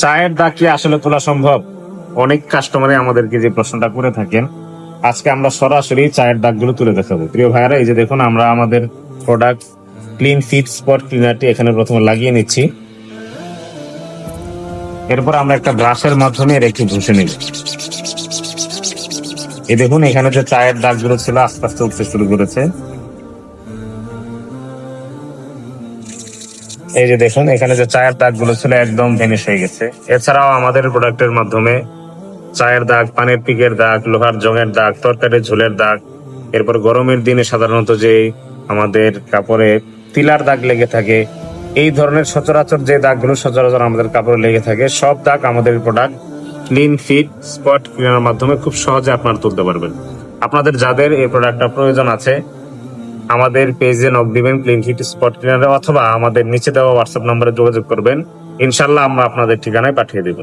চায়ের দাগ কি আসলে তোলা সম্ভব? অনেক কাস্টমারে আমাদেরকে যে প্রশ্নটা করে থাকেন, আজকে আমরা সরাসরি চায়ের দাগগুলো তুলে দেখাবো। প্রিয় ভাইয়ারা, এই যে দেখুন, আমরা আমাদের প্রোডাক্ট ক্লিন ফিট স্পট ক্লিনারটি এখানে প্রথমে লাগিয়ে নিচ্ছি। এরপর আমরা একটা ব্রাশের মাধ্যমে এর একটু ঘষে নিব। এই দেখুন, এখানে যে চায়ের দাগগুলো ছিল, আস্তে আস্তে উঠতে শুরু করেছে। এই যে দেখুন, এখানে যে চায়ের দাগগুলো ছিল একদম ভেনিশ হয়ে গেছে। এছাড়াও আমাদের প্রোডাক্টের মাধ্যমে চায়ের দাগ, পানের পিকের দাগ, লোহার জঙের দাগ, তরকারির ঝোলের দাগ, এরপর গরমের দিনে সাধারণত যে আমাদের কাপড়ে তিলার দাগ লেগে থাকে, এই ধরনের সচরাচর যে দাগগুলো সচরাচর আমাদের কাপড়ে লেগে থাকে, সব দাগ আমাদের product clean fit spot cleaner মাধ্যমে খুব সহজে আপনারা তুলতে পারবেন। আপনাদের যাদের এই প্রোডাক্টটা প্রয়োজন আছে আমাদের পেজে নক দিবেন ক্লিন ফিট স্পট ক্লিনারে অথবা আমাদের নিচে দেওয়া হোয়াটসঅ্যাপ নম্বরে যোগাযোগ করবেন। ইনশাল্লাহ আমরা আপনাদের ঠিকানায় পাঠিয়ে দেবো।